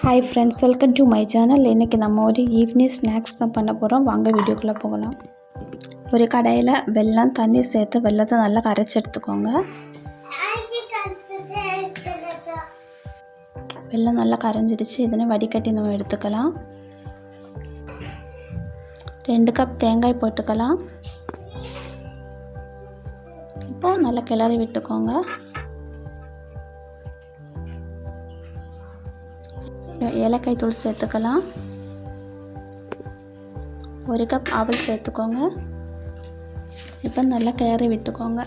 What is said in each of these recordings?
Hi friends welcome to my channel இன்றைக்கி நம்ம ஒரு ஈவினிங் ஸ்நாக்ஸ் தான் பண்ண போகிறோம் வாங்க வீடியோக்குள்ளே போகலாம். ஒரு கடையில் வெல்லம் தண்ணி சேர்த்து வெல்லத்தை நல்லா கரைச்சி எடுத்துக்கோங்க. வெல்லம் நல்லா கரைஞ்சிடுச்சு. இதனை வடிகட்டி நம்ம எடுத்துக்கலாம். ரெண்டு கப் தேங்காய் போட்டுக்கலாம். இப்போது நல்லா கிளறி விட்டுக்கோங்க. ஏலக்காய் தூள் சேர்த்துக்கலாம். ஒரு கப் ஆவல் சேர்த்துக்கோங்க. இப்போ நல்லா கிளறி விட்டுக்கோங்க.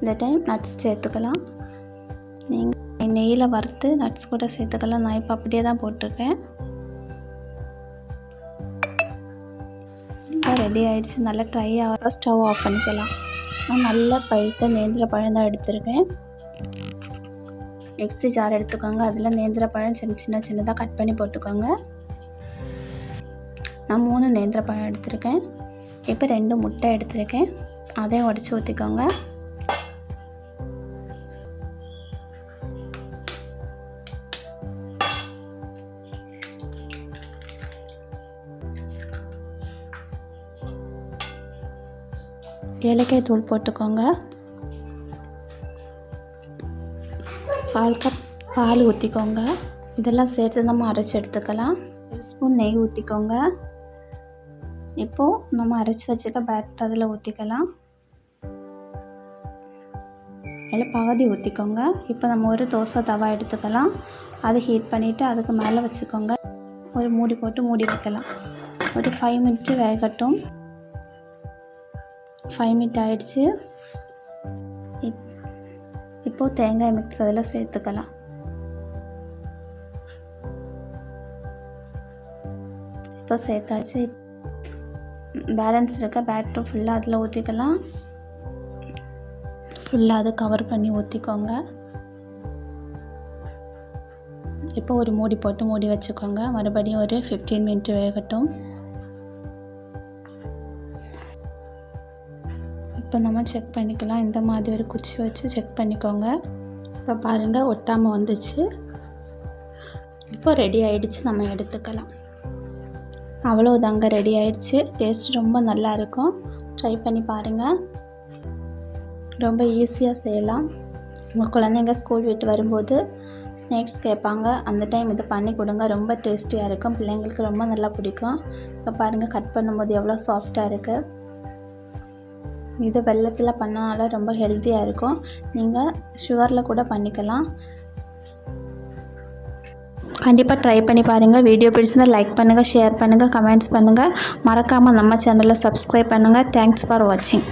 இந்த டைம் நட்ஸ் சேர்த்துக்கலாம். நீங்கள் நெய்யில் வறுத்து நட்ஸ் கூட சேர்த்துக்கலாம். நான் இப்போ அப்படியே தான் போட்டிருக்கேன். இப்போ ரெடி ஆகிடுச்சு நல்லா ட்ரை ஆக ஸ்டவ் ஆஃப் பண்ணிக்கலாம். நான் நல்லா பழுத்த நேந்திர பழம் தான் எடுத்திருக்கேன். மிக்ஸி ஜார் எடுத்துக்கோங்க. அதில் நேந்திர பழம் சின்ன சின்ன சின்னதாக கட் பண்ணி போட்டுக்கோங்க. நான் மூணு நேந்திர பழம் எடுத்திருக்கேன். இப்போ ரெண்டு முட்டை எடுத்திருக்கேன். அதையும் உடச்சி ஊற்றிக்கோங்க ஏலக்காய் தூள் போட்டுக்கோங்க. பால் கப் பால் ஊற்றிக்கோங்க இதெல்லாம் சேர்த்து நம்ம அரைச்சி எடுத்துக்கலாம். ஒரு ஸ்பூன் நெய் ஊற்றிக்கோங்க இப்போது நம்ம அரைச்சி வச்சுக்க பேட்டர் அதில் ஊற்றிக்கலாம் அதில் பகுதி ஊற்றிக்கோங்க இப்போ நம்ம ஒரு தோசை தவா எடுத்துக்கலாம். அதை ஹீட் பண்ணிவிட்டு அதுக்கு மேலே வச்சுக்கோங்க. ஒரு மூடி போட்டு மூடி வைக்கலாம். ஒரு ஃபைவ் மினிட்டு வேகட்டும். ஃபைவ் மினிட் ஆகிடுச்சு இப் இப்போது தேங்காய் மிக்ஸ் அதில் சேர்த்துக்கலாம். இப்போ சேர்த்தாச்சு. பேலன்ஸ் இருக்க பேட்டர் ஃபுல்லாக அதில் ஊற்றிக்கலாம் ஃபுல்லாக அதை கவர் பண்ணி ஊற்றிக்கோங்க இப்போ ஒரு மூடி போட்டு மூடி வச்சுக்கோங்க. மறுபடியும் ஒரு ஃபிஃப்டீன் மினிட் வேகட்டும். இப்போ நம்ம செக் பண்ணிக்கலாம். இந்த மாதிரி ஒரு குச்சி வச்சு செக் பண்ணிக்கோங்க. இப்போ பாருங்கள் ஒட்டாமல் வந்துச்சு. இப்போ ரெடி ஆகிடுச்சு நம்ம எடுத்துக்கலாம். அவ்வளோதாங்க ரெடி ஆகிடுச்சு டேஸ்ட் ரொம்ப நல்லா இருக்கும். ட்ரை பண்ணி பாருங்கள் ரொம்ப ஈஸியாக செய்யலாம். உங்கள் குழந்தைங்க ஸ்கூல் விட்டு வரும்போது ஸ்நாக்ஸ் கேட்பாங்க. அந்த டைம் இதை பண்ணி கொடுங்க. ரொம்ப டேஸ்டியாக இருக்கும். பிள்ளைங்களுக்கு ரொம்ப நல்லா பிடிக்கும். இப்போ பாருங்கள் கட் பண்ணும்போது எவ்வளோ சாஃப்டாக இருக்குது இது வெள்ளத்தில் பண்ணனால ரொம்ப ஹெல்த்தியாக இருக்கும். நீங்கள் சுகரில் கூட பண்ணிக்கலாம். கண்டிப்பாக ட்ரை பண்ணி பாருங்கள் வீடியோ பிடிச்சிருந்தால் லைக் பண்ணுங்கள் ஷேர் பண்ணுங்கள் கமெண்ட்ஸ் பண்ணுங்கள் மறக்காமல் நம்ம சேனலை சப்ஸ்கிரைப் பண்ணுங்கள் தேங்க்ஸ் ஃபார் வாட்சிங்